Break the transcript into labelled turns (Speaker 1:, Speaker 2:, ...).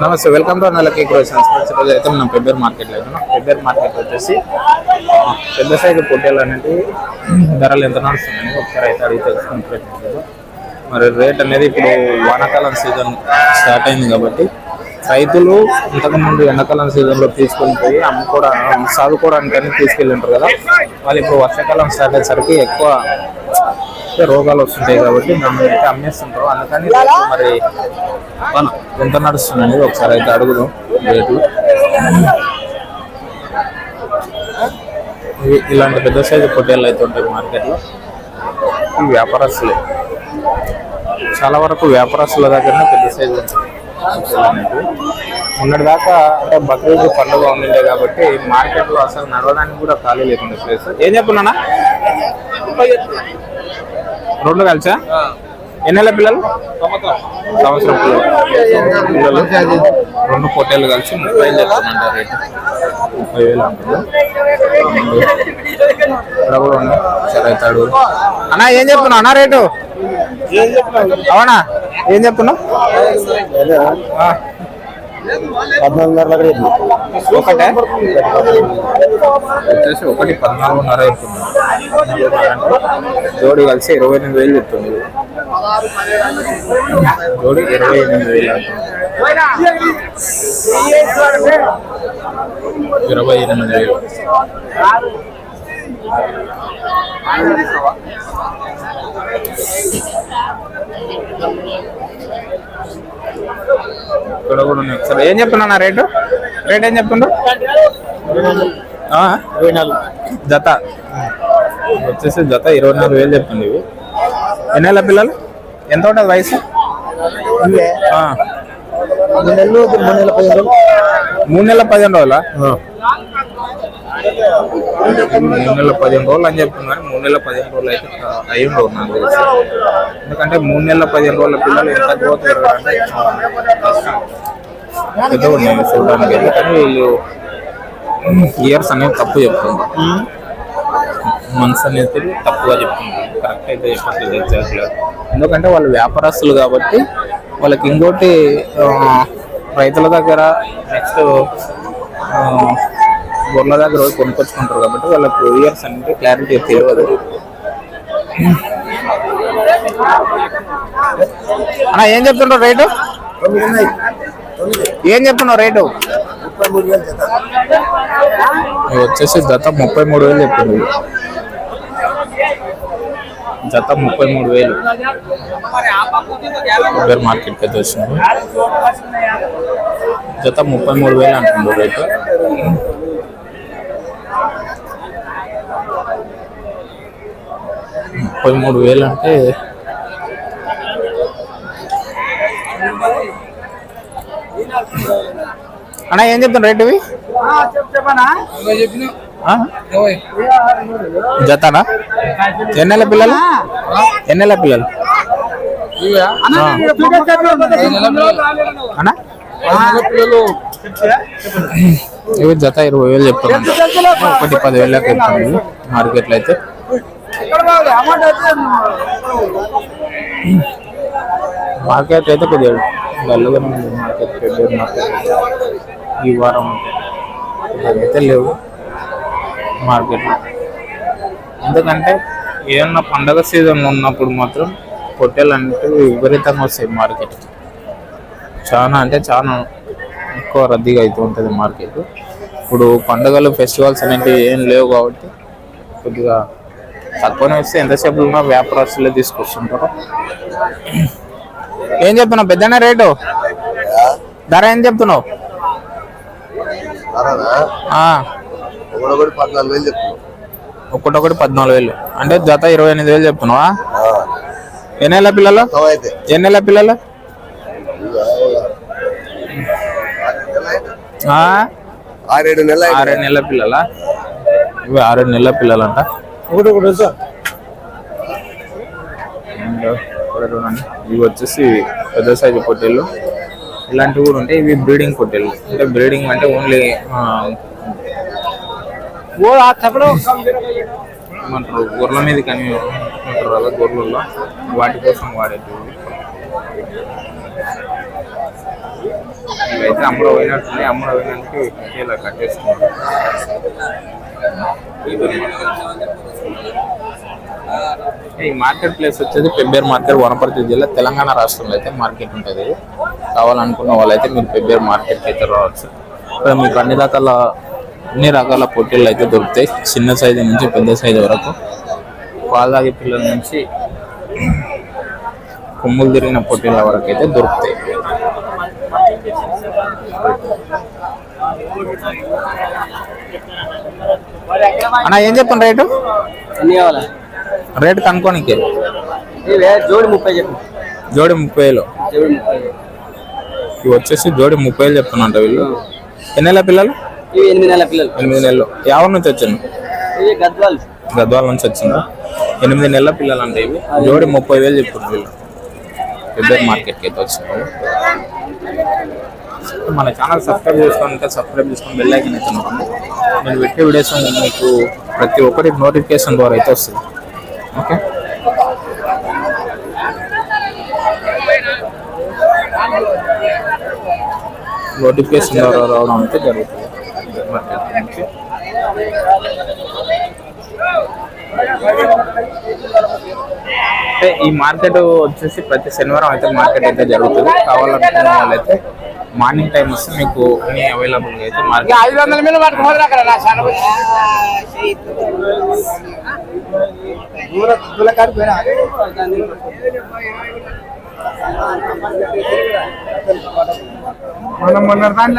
Speaker 1: నమస్తే welcome to అన్నల cake రోజు అయితే మనం పెబ్బేర్ మార్కెట్లో ఉన్నాం. పెబ్బేర్ మార్కెట్ వచ్చేసి పెద్ద సైజు పొట్టేలు అనేది ధరలు ఎంత నడుస్తున్నాయి ఒకసారి అయితే అడిగి తెలుసుకుని ప్రయత్నించారు మరి రేట్ అనేది ఇప్పుడు వానాకాలం సీజన్ స్టార్ట్ అయింది కాబట్టి రైతులు ఇంతకుముందు ఎండాకాలం సీజన్లో తీసుకొని పోయి అమ్ముకోవడానికి సాగుకోవడానికి అని తీసుకెళ్ళి ఉంటారు కదా. వాళ్ళు ఇప్పుడు వర్షాకాలం స్టార్ట్ అయ్యేసరికి ఎక్కువ రోగాలు వస్తుంటాయి కాబట్టి దాన్ని అయితే అమ్మేస్తుంటారు. అందుకని మరి మన ఎంత నడుస్తుంది అనేది ఒకసారి అయితే అడుగుదాం ఇవి- ఇలాంటి పెద్ద సైజు పొట్టేళ్ళు అయితే ఉంటాయి మార్కెట్లో. ఇవి వ్యాపారస్తులే. చాలా వరకు వ్యాపారస్తుల దగ్గరనే పెద్ద సైజు అనేవి. మొన్నటి దాకా అంటే బక్రీద్ పండుగ ఉండిండే కాబట్టి మార్కెట్లో అసలు నడవడానికి కూడా ఖాళీ లేకుండా ప్లేస్ ఏం చెప్పున్నానా రెండు కలిసా? ఎన్ని నెలల పిల్లలు? సంవత్సరం. పిల్లలు. రెండు పొట్టేలు కలిసి ముప్పై వేలు చెప్తానంట రేటు. ముప్పై వేలు ఉన్నాయి. సరే అడుగు అన్నా ఏం చెప్తున్నావు? అన్నా రేటు? అవునా? ఏం చెప్తున్నావు? ఆ,
Speaker 2: పద్నాలుగున్నర రేపు.
Speaker 1: ఒకటే? వచ్చేసి ఒకటి పద్నాలుగున్నర చెప్తుంది జోడి కలిసి ఇరవై ఎనిమిది వేలు చెప్తుంది. జోడి ఇరవై ఎనిమిది వేలు ఇరవై ఎనిమిది వేలు. ఇక్కడ కూడా ఉన్నాయి. ఒకసారి ఏం చెప్తున్నా రేటు? రేట్ ఏం చెప్తుండ్రు ఆ?
Speaker 2: ఇరవై నాలుగు
Speaker 1: జత. వచ్చేసి జత ఇరవై నాలుగు వేలు చెప్తుంది ఇవి. ఎన్ని నెలల పిల్లలు? ఎంత ఉంటుంది వయసు?
Speaker 2: మూడు నెలల పదిహేను
Speaker 1: రోజులా. మూడు నెలల పదిహేను రోజులు అని చెప్తున్నారు. మూడు నెలల పదిహేను రోజులు అయితే అయి ఉండవు నాకు తెలిసి. ఎందుకంటే మూడు నెలల పదిహేను రోజుల పిల్లలు ఎంత గ్రోత్ పెరగాలంటే పెద్ద ఉన్నాయి చూడడానికి కానీ వీళ్ళు ఇయర్స్ అనేది తప్పు చెప్తుంది మనసు అనేది తప్పుగా చెప్తుంది కరెక్ట్ అయితే చెప్పట్లేదు ఎగ్జాక్ట్గా ఎందుకంటే వాళ్ళు వ్యాపారస్తులు కాబట్టి వాళ్ళకి ఇంకోటి రైతుల దగ్గర నెక్స్ట్ బొర్ల దగ్గర పోయి కొనుక్కొచ్చుకుంటారు కాబట్టి వాళ్ళకు ఇయర్స్ అంటే క్లారిటీ తెలియదు. అన్న ఏం చెప్తుంటారు రేటు? ఏం చెప్తున్నావు రేటు? వచ్చేసి జత ముప్పై మూడు వేలు చెప్తుంది జత ముప్పై మూడు వేలు. కొబ్బరి మార్కెట్కి అయితే వచ్చింది జత ముప్పై మూడు వేలు అంటుండ్రు రేటు. ముప్పై మూడు వేలు అంటే అన్న ఏం చెప్తాను రేటు ఇవి? ఆ? జతనా? ఎన్ని నెలల పిల్లలు? ఎన్ని నెలల పిల్లలు. అన్నా ఇవి జత ఇరవై వేలు చెప్తున్నాను ఒకటి పది వేలకు చెప్తుంది మార్కెట్లో అయితే. మార్కెట్ అయితే కొద్దిగా డల్గానే ఉంది. మార్కెట్ పెద్ద మార్కెట్ ఈ వారం అయితే లేవు మార్కెట్లో. ఎందుకంటే ఏమన్నా పండగ సీజన్ ఉన్నప్పుడు మాత్రం పొట్టెలు అంటే విపరీతంగా వస్తాయి మార్కెట్. చాలా అంటే చాలా ఎక్కువ రద్దీగా అవుతూ ఉంటుంది మార్కెట్. ఇప్పుడు పండుగలు ఫెస్టివల్స్ అనేవి ఏం లేవు కాబట్టి కొద్దిగా తక్కువనే వస్తే ఎంతసేపు ఉన్నా వ్యాపారస్తులే తీసుకొస్తుంటారు. ఏం చెప్తున్నావు? పెద్దనే రేటు? ధర ఏం చెప్తున్నావు? ఒక్కటొకటి పద్నాలుగు వేలు అంటే జత ఇరవై ఎనిమిది వేలు చెప్తున్నావా? ఎన్ని నెలల పిల్లలు?
Speaker 2: అయితే
Speaker 1: ఎన్ని నెలల పిల్లలు? ఆ,
Speaker 2: ఆరేడు నెలలు
Speaker 1: ఆరేడు నెలల పిల్లలా? ఇవి ఆరేడు నెలల పిల్లలంట.
Speaker 2: ఒకటి ఒకటి సార్
Speaker 1: అండ్ ఇక్కడ చూడండి ఇవి వచ్చేసి పెద్ద సైజు పొట్టేళ్ళు. ఇలాంటివి కూడా ఉంటాయి. ఇవి బ్రీడింగ్ పొట్టేళ్ళు. అంటే బ్రీడింగ్ అంటే ఓన్లీ ఏమంటారు? గొర్రెల మీద కానీ గొర్రెల్లో వాటి కోసం వాడేది అయితే అమ్మలో పోయినట్టుంది అమ్మలో పోయినందుకు ఇలా కట్టేసుకున్నాం ఈ మార్కెట్ ప్లేస్ వచ్చేది పెబ్బేరు మార్కెట్ వనపర్తి జిల్లా తెలంగాణ రాష్ట్రంలో అయితే మార్కెట్ ఉంటుంది. కావాలనుకున్న వాళ్ళైతే మీరు పెబ్బేరు మార్కెట్కి అయితే రావచ్చు. ఇక్కడ మీకు అన్ని రకాల అన్ని రకాల పొట్టేళ్ళు అయితే దొరుకుతాయి. చిన్న సైజు నుంచి పెద్ద సైజు వరకు. పాలదాగి పిల్లల నుంచి కొమ్ములు తిరిగిన పొట్టేళ్ళ వరకు అయితే దొరుకుతాయి. అన్న ఏం చెప్పండి రేటు?
Speaker 3: ఎన్ని కావాలా?
Speaker 1: రేటు కనుక్కోనికి.
Speaker 3: జోడి ముప్పై చెప్పు.
Speaker 1: జోడి ముప్పై వేలు ఇవి వచ్చేసి జోడి ముప్పై వేలు చెప్తున్నట్ట వీళ్ళు. ఎన్ని నెలల పిల్లలు?
Speaker 3: ఇవి ఎనిమిది నెలల పిల్లలు.
Speaker 1: ఎనిమిది నెలలు. యావ నుంచి వచ్చింది
Speaker 3: ఇవి గద్వాలు.
Speaker 1: గద్వాల నుంచి వచ్చిందా ఎనిమిది నెలల పిల్లలు అంటే ఇవి. జోడి ముప్పై వేలు చెప్తున్నారు వీళ్ళు. పెద్ద మార్కెట్కి అయితే వచ్చినారు. మన ఛానల్ సబ్స్క్రైబ్ చేసుకుంటే సబ్స్క్రైబ్ చేసుకొని బెల్ ఐకన్ అయితే నేను పెట్టే వీడియోస్ మీకు ప్రతి ఒక్కటి నోటిఫికేషన్ ద్వారా అయితే వస్తుంది. ఓకే నోటిఫికేషన్ ద్వారా రావడం అయితే జరుగుతుంది. అంటే ఈ మార్కెట్ వచ్చేసి ప్రతి శనివారం అయితే మార్కెట్ అయితే జరుగుతుంది. కావాలనుకున్న వాళ్ళైతే మార్నింగ్ టైం వస్తే మీకు అన్ని అవైలబుల్ అయితే మార్కెట్
Speaker 3: ఐదు వందల మీద పట్టుకోవాలి అక్కడ నా చాలా
Speaker 2: మనం మొన్న దాని